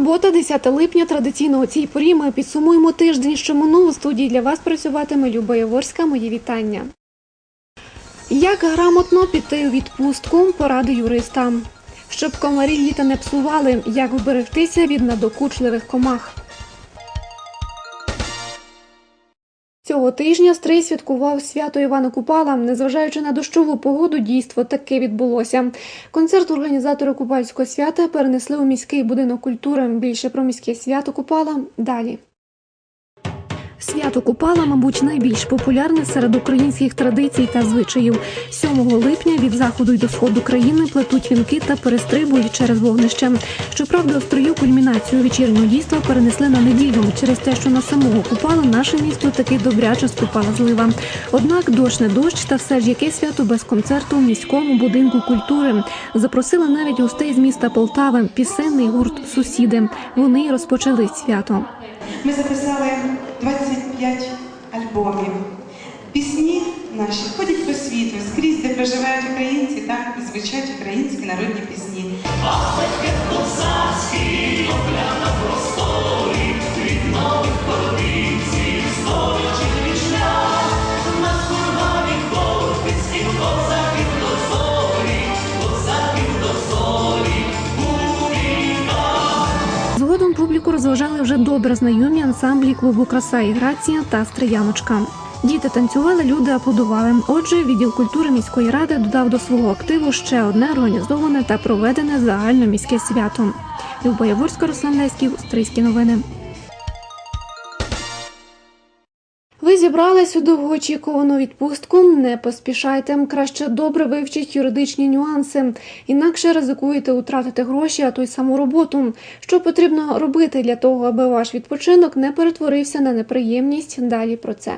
Субота, 10 липня. Традиційно у цій порі ми підсумуємо тиждень, що минув. У студії для вас працюватиме Люба Яворська. Мої вітання. Як грамотно піти у відпустку? Поради юристам, Щоб комарі літа не псували, як вберегтися від надокучливих комах. Цього тижня Стрий святкував свято Івана Купала. Незважаючи на дощову погоду, дійство таки відбулося. Концерт організатори Купальського свята перенесли у міський будинок культури. Більше про міське свято Купала далі. Свято Купала, мабуть, найбільш популярне серед українських традицій та звичаїв. 7 липня від заходу й до сходу країни плетуть вінки та перестрибують через вогнище. Щоправда, у строю кульмінацію вечірнього дійства перенесли на неділю через те, що на самого Купала наше місто таки добряче скупала злива. Однак дощ не дощ, та все ж яке свято без концерту в міському будинку культури. Запросили навіть гостей з міста Полтави, пісенний гурт Сусіди. Вони розпочали свято. Ми записали 25 альбомів. Пісні наші ходять по світу, скрізь, де проживають українці, так і звучать українські народні пісні. Розважали добре знайомі ансамблі клубу Краса і грація та Стрияночка. Діти танцювали, люди аплодували. Отже, відділ культури міської ради додав до свого активу ще одне організоване та проведене загальноміське свято. Люба Яворська, Руслан Леськів, Стрийські новини. Зібрались у довгоочікувану відпустку. Не поспішайте. Краще добре вивчіть юридичні нюанси. Інакше ризикуєте втратити гроші, а то й саму роботу. Що потрібно робити для того, аби ваш відпочинок не перетворився на неприємність? Далі про це.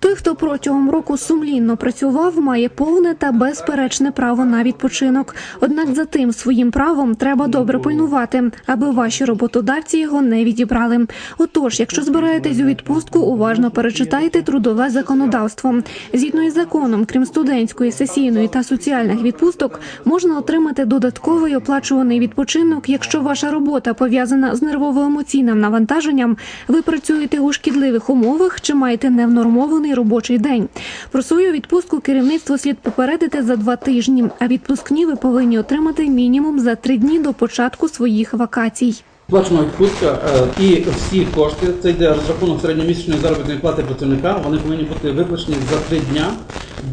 Той, хто протягом року сумлінно працював, має повне та безперечне право на відпочинок. Однак за тим своїм правом треба добре пильнувати, аби ваші роботодавці його не відібрали. Отож, якщо збираєтесь у відпустку, уважно перечитайте трудове законодавство. Згідно із законом, крім студентської, сесійної та соціальних відпусток, можна отримати додатковий оплачуваний відпочинок, якщо ваша робота пов'язана з нервово-емоційним навантаженням, ви працюєте у шкідливих умовах чи маєте невнормований робочий день. Про свою відпустку керівництво слід попередити за два тижні, а відпускні ви повинні отримати мінімум за три дні до початку своїх вакацій. Плачена відпустка е, і всі кошти, це йде розрахунок середньомісячної заробітної плати працівника, вони повинні бути виплачені за три дня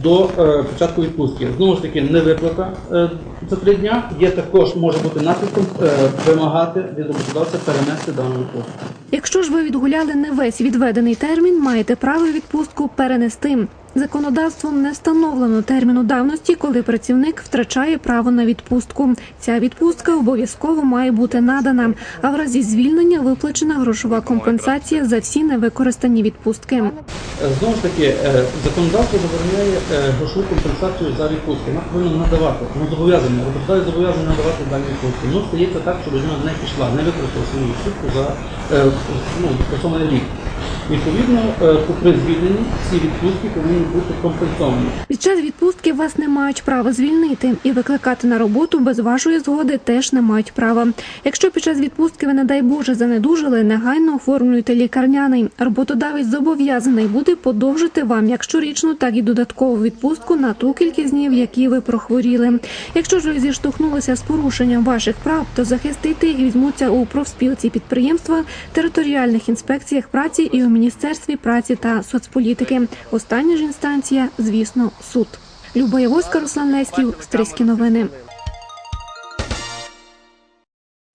до е, початку відпустки. Знову ж таки, не виплата е, за три дня є також може бути наслідком вимагати від роботодавця перенести дану відпустку. Якщо ж ви відгуляли не весь відведений термін, маєте право відпустку перенести. Законодавством не встановлено терміну давності, коли працівник втрачає право на відпустку. Ця відпустка обов'язково має бути надана, а в разі звільнення виплачена грошова компенсація за всі невикористані відпустки. Е, Знову ж таки, е, законодавство забороняє е, грошову компенсацію за відпустку. Вона повинна надавати, ну зобов'язання, роботодавець зобов'язаний надавати дані відпустки. Ну, стається так, що людина не пішла, не використала свою відпустку за ну, рік. Відповідно, е, при звільненні ці відпустки повинні бути компенсовані. Під час відпустки вас не мають права звільнити і викликати на роботу без вашої згоди теж не мають права. Якщо під час відпустки ви, не дай Боже, занедужили, негайно оформлюйте лікарняний. Роботодавець зобов'язаний буде подовжити вам як щорічну, так і додаткову відпустку на ту кількість днів, які ви прохворіли. Якщо ж ви зіштовхнулися з порушенням ваших прав, то захистити їх візьмуться у профспілці підприємства, територіальних інспекціях праці і у міністерстві праці та соцполітики. Остання ж інстанція, звісно, суд. Люба Явоська, Руслан Леськів, Стрийські новини.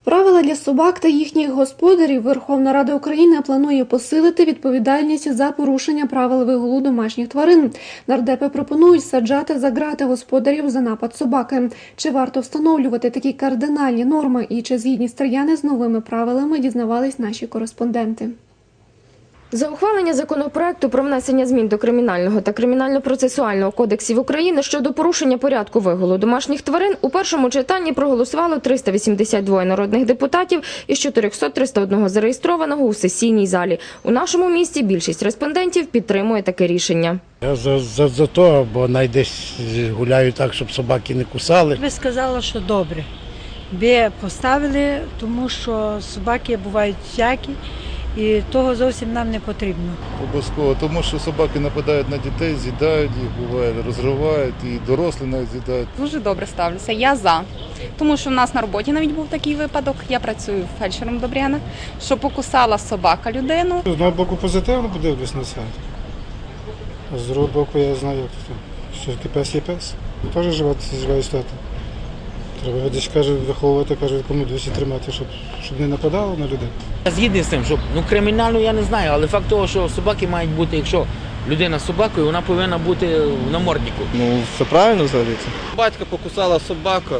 Правила для собак та їхніх господарів Верховна Рада України планує посилити відповідальність за порушення правил вигулу домашніх тварин. Нардепи пропонують саджати за грати господарів за напад собаки. Чи варто встановлювати такі кардинальні норми і чи згідні стріяни з новими правилами дізнавались наші кореспонденти. За ухвалення законопроекту про внесення змін до кримінального та кримінально-процесуального кодексів України щодо порушення порядку вигулу домашніх тварин у першому читанні проголосувало 382 народних депутатів із 400-301 зареєстрованого у сесійній залі. У нашому місті більшість респондентів підтримує таке рішення. Я за, за, за то, бо най десь гуляю так, щоб собаки не кусали. би сказала, що добре. би поставили, тому що собаки бувають всякі, і того зовсім нам не потрібно. Обов'язково, тому що собаки нападають на дітей, з'їдають їх, буває, розривають, і дорослі навіть з'їдають. Дуже добре ставлюся. Я за. Тому що в нас на роботі навіть був такий випадок. Я працюю фельдшером Добряна, що покусала собака людину. З одного боку позитивно подивлюсь на це. А з другого боку я знаю, як це. Що таке пес є пес. Теж жива, жива істота. Треба десь каже, виховувати, каже, кому досі тримати, щоб, щоб не нападало на людей. Я згідний з тим, що ну кримінально я не знаю, але факт того, що собаки мають бути, якщо людина з собакою, вона повинна бути в наморднику. Ну, все правильно взагалі. Батька покусала собака,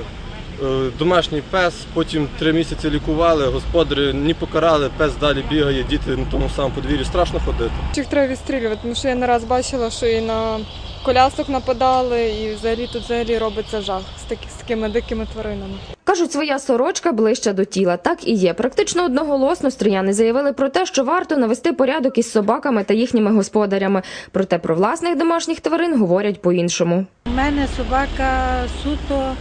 е, домашній пес, потім три місяці лікували, господарі не покарали, пес далі бігає, діти на тому самому подвір'ї. Страшно ходити. Їх треба відстрілювати, тому що я не раз бачила, що і на колясок нападали, і взагалі тут взагалі робиться жах з, такі, з такими дикими тваринами. Кажуть, своя сорочка ближче до тіла. Так і є. Практично одноголосно стріяни заявили про те, що варто навести порядок із собаками та їхніми господарями. Проте про власних домашніх тварин говорять по-іншому. У мене собака суто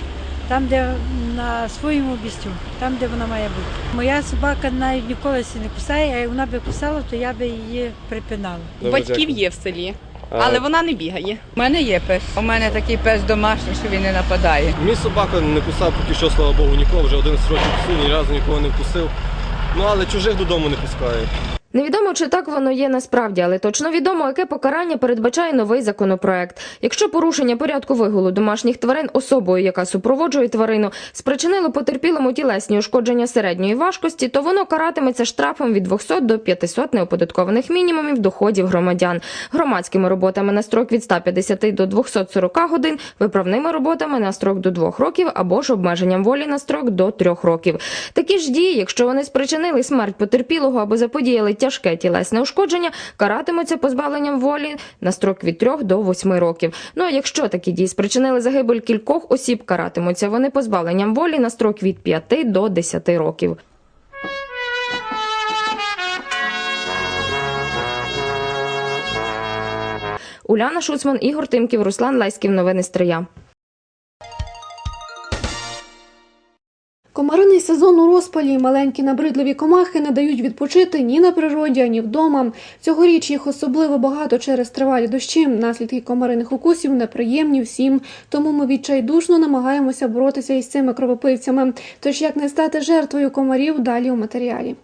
там, де на своєму місцю, там, де вона має бути. Моя собака навіть ніколи не кусає, а як вона би кусала, то я би її припинала. У батьків є в селі, але вона не бігає. У мене є пес. У мене такий пес домашній, що він не нападає. Мій собака не кусав поки що, слава Богу, нікого, вже 11 років псу, ні разу нікого не вкусив. Ну але чужих додому не пускає. Невідомо, чи так воно є насправді, але точно відомо, яке покарання передбачає новий законопроект. Якщо порушення порядку вигулу домашніх тварин особою, яка супроводжує тварину, спричинило потерпілому тілесні ушкодження середньої важкості, то воно каратиметься штрафом від 200 до 500 неоподаткованих мінімумів доходів громадян, громадськими роботами на строк від 150 до 240 годин, виправними роботами на строк до 2 років або ж обмеженням волі на строк до 3 років. Такі ж дії, якщо вони спричинили смерть потерпілого або заподіяли тяжке тілесне ушкодження, каратимуться позбавленням волі на строк від 3 до 8 років. Ну а якщо такі дії спричинили загибель кількох осіб, каратимуться вони позбавленням волі на строк від 5 до 10 років. Уляна Шуцман, Ігор Тимків, Руслан Лайськів. Новини Стрия. Комариний сезон у розпалі. Маленькі набридливі комахи не дають відпочити ні на природі, ані вдома. Цьогоріч їх особливо багато через тривалі дощі. Наслідки комариних укусів неприємні всім. Тому ми відчайдушно намагаємося боротися із цими кровопивцями. Тож як не стати жертвою комарів далі у матеріалі.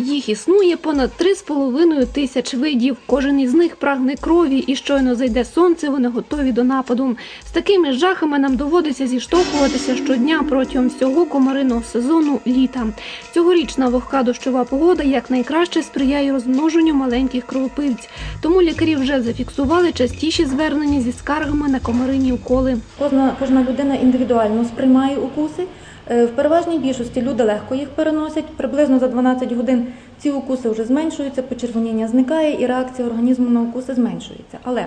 Їх існує понад 3,5 тисяч видів. Кожен із них прагне крові, і щойно зайде сонце, вони готові до нападу. З такими жахами нам доводиться зіштовхуватися щодня протягом всього комариного сезону літа. Цьогорічна вогка дощова погода якнайкраще сприяє розмноженню маленьких кровопивць. Тому лікарі вже зафіксували частіші звернення зі скаргами на комарині уколи. Кожна, кожна людина індивідуально сприймає укуси. Е, В переважній більшості люди легко їх переносять. Приблизно за 12 годин ці укуси вже зменшуються, почервоніння зникає і реакція організму на укуси зменшується. Але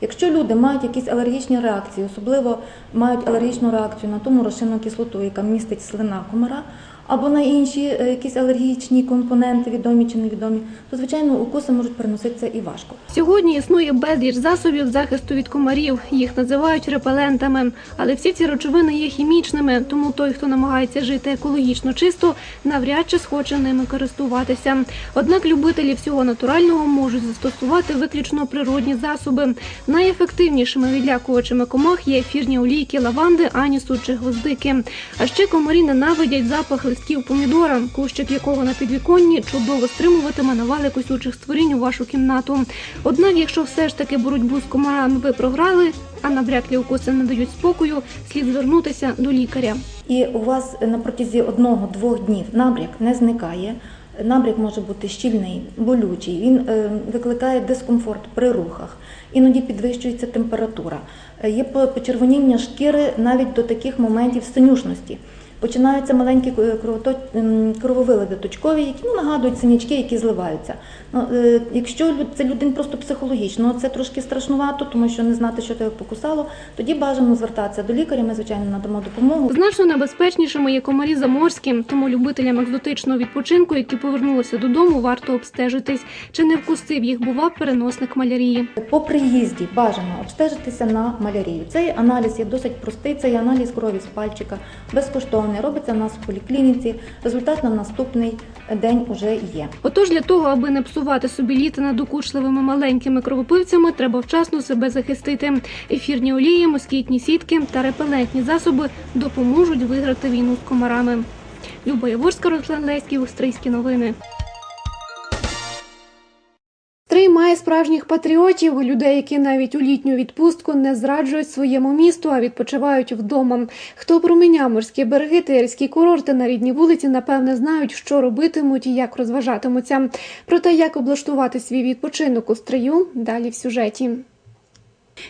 якщо люди мають якісь алергічні реакції, особливо мають алергічну реакцію на ту розчинну кислоту, яка містить слина комара, або на інші е, якісь алергічні компоненти, відомі чи невідомі, то звичайно укуси можуть переноситися і важко. Сьогодні існує безліч засобів захисту від комарів. Їх називають репелентами. Але всі ці речовини є хімічними, тому той, хто намагається жити екологічно чисто, навряд чи схоче ними користуватися. Однак любителі всього натурального можуть застосувати виключно природні засоби. Найефективнішими відлякувачами комах є ефірні олійки лаванди, анісу чи гвоздики. А ще комарі ненавидять запах листків помідора, кущик якого на підвіконні чудово стримуватиме навали косючих створінь у вашу кімнату. Однак, якщо все ж таки боротьбу з комарами ви програли, а навряд ли укуси не дають спокою, слід звернутися до лікаря. І у вас на протязі одного-двох днів набряк не зникає. Набряк може бути щільний, болючий. Він е, викликає дискомфорт при рухах, іноді підвищується температура. Е, Є почервоніння шкіри навіть до таких моментів синюшності. Починаються маленькі е, кровото- ем, крововиливи точкові, які ну, нагадують синячки, які зливаються. Ну, е, якщо це людина просто психологічно, це трошки страшнувато, тому що не знати, що тебе покусало, тоді бажано звертатися до лікаря. Ми звичайно надамо допомогу. Значно небезпечнішими є комарі заморські, тому любителям екзотичного відпочинку, які повернулися додому, варто обстежитись, чи не вкусив їх бува переносник малярії. По приїзді бажано обстежитися на малярію. Цей аналіз є досить простий. Це є аналіз крові з пальчика, безкоштовний. Робиться в нас в поліклініці. Результат на наступний день уже є. Отож, для того, аби не псувати собі літа надокучливими маленькими кровопивцями, треба вчасно себе захистити. Ефірні олії, москітні сітки та репелентні засоби допоможуть виграти війну з комарами. Люба Яворська, Руслан Леський, Австрійські новини. Справжніх патріотів, людей, які навіть у літню відпустку не зраджують своєму місту, а відпочивають вдома. Хто проміняв морські береги та гірські курорти на рідній вулиці, напевне, знають, що робитимуть і як розважатимуться. Про те, як облаштувати свій відпочинок у стрию, далі в сюжеті.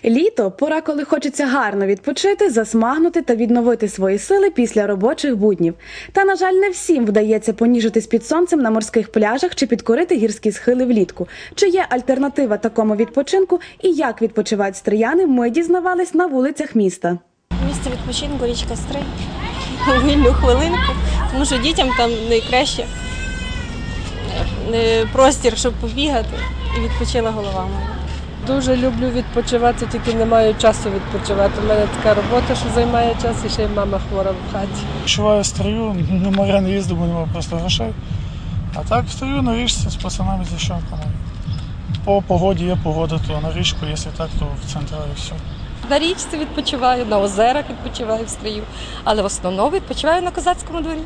Літо пора, коли хочеться гарно відпочити, засмагнути та відновити свої сили після робочих буднів. Та, на жаль, не всім вдається поніжитись під сонцем на морських пляжах чи підкорити гірські схили влітку. Чи є альтернатива такому відпочинку і як відпочивають стрияни, ми дізнавались на вулицях міста. Місце відпочинку річка Стрий. Вільну хвилинку, тому що дітям там найкраще е, простір, щоб побігати і відпочила голова моя. Дуже люблю відпочивати, тільки не маю часу відпочивати. У мене така робота, що займає час, і ще й мама хвора в хаті. Відчуваю строю, на моря не їздив, бо немає просто грошей. А так стою на річці з пацанами, з дівчатками. По погоді є погода, то на річку, якщо так, то в центрі і все. На річці відпочиваю, на озерах відпочиваю в Стрию, але в основному відпочиваю на козацькому дворі.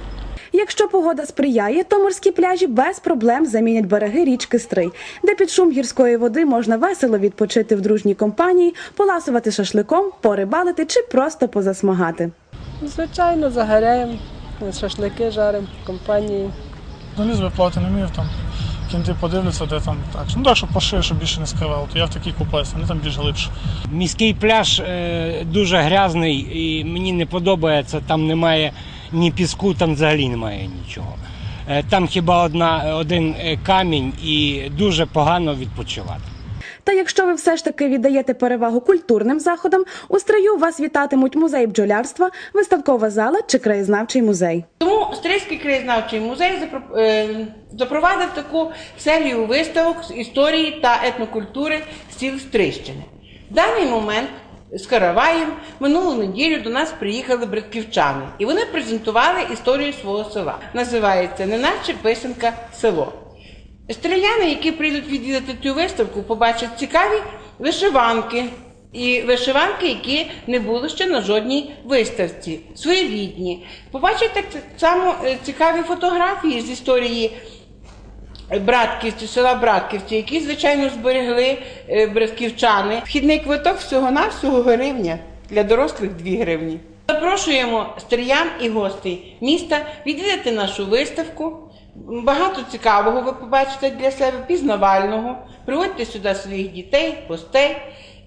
Якщо погода сприяє, то морські пляжі без проблем замінять береги річки Стрий, де під шум гірської води можна весело відпочити в дружній компанії, поласувати шашликом, порибалити чи просто позасмагати. Звичайно, загоряємо, шашлики жаримо в компанії. Ну, би плавати не вмів, там кінти подивляться, де там так. Ну так, щоб пошив, щоб більше не скривало, то я в такій купаюся, вони там більш глибше. Міський пляж е, дуже грязний і мені не подобається. Там немає ні піску, там взагалі немає нічого. Е, там хіба одна, один е, камінь і дуже погано відпочивати. Та якщо ви все ж таки віддаєте перевагу культурним заходам, у стрию вас вітатимуть музей бджолярства, виставкова зала чи краєзнавчий музей. Тому Стрийський краєзнавчий музей е, запровадив таку серію виставок з історії та етнокультури сіл Стрийщини. В даний момент з Караваєм минулу неділю до нас приїхали братківчани, і вони презентували історію свого села. Називається Неначе писанка село. Стріляни, які прийдуть відвідати цю виставку, побачать цікаві вишиванки. І вишиванки, які не були ще на жодній виставці, своєрідні. Побачать так само е, цікаві фотографії з історії Братківці, села Братківці, які, звичайно, зберегли е, братківчани. Вхідний квиток всього-навсього гривня, для дорослих 2 гривні. Запрошуємо стріян і гостей міста відвідати нашу виставку. Багато цікавого ви побачите для себе, пізнавального. Приводьте сюди своїх дітей, гостей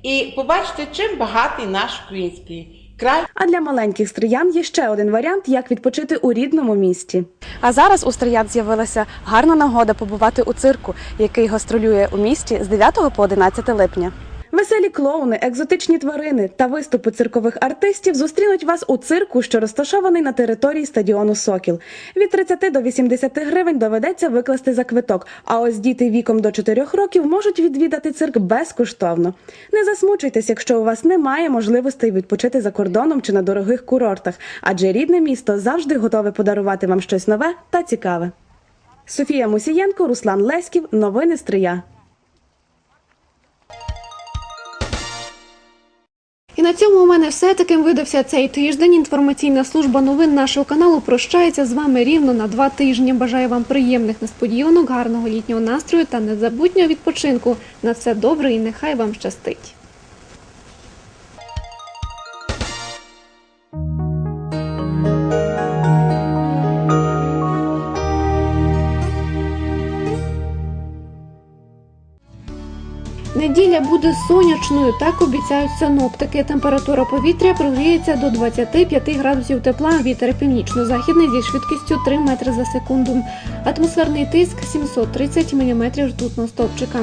і побачите, чим багатий наш український край. А для маленьких стриян є ще один варіант, як відпочити у рідному місті. А зараз у Стриян з'явилася гарна нагода побувати у цирку, який гастролює у місті з 9 по 11 липня. Веселі клоуни, екзотичні тварини та виступи циркових артистів зустрінуть вас у цирку, що розташований на території стадіону Сокіл. Від 30 до 80 гривень доведеться викласти за квиток. А ось діти віком до 4 років можуть відвідати цирк безкоштовно. Не засмучуйтесь, якщо у вас немає можливостей відпочити за кордоном чи на дорогих курортах, адже рідне місто завжди готове подарувати вам щось нове та цікаве. Софія Мусієнко, Руслан Леськів. Новини Стрия. На цьому у мене все таким видався цей тиждень. Інформаційна служба новин нашого каналу прощається з вами рівно на два тижні. Бажаю вам приємних несподіванок, гарного літнього настрою та незабутнього відпочинку. На все добре і нехай вам щастить. Неділя буде сонячною, так обіцяють синоптики. Температура повітря прогріється до 25 градусів тепла, вітер північно-західний зі швидкістю 3 метри за секунду. Атмосферний тиск 730 мм ртутного стовпчика.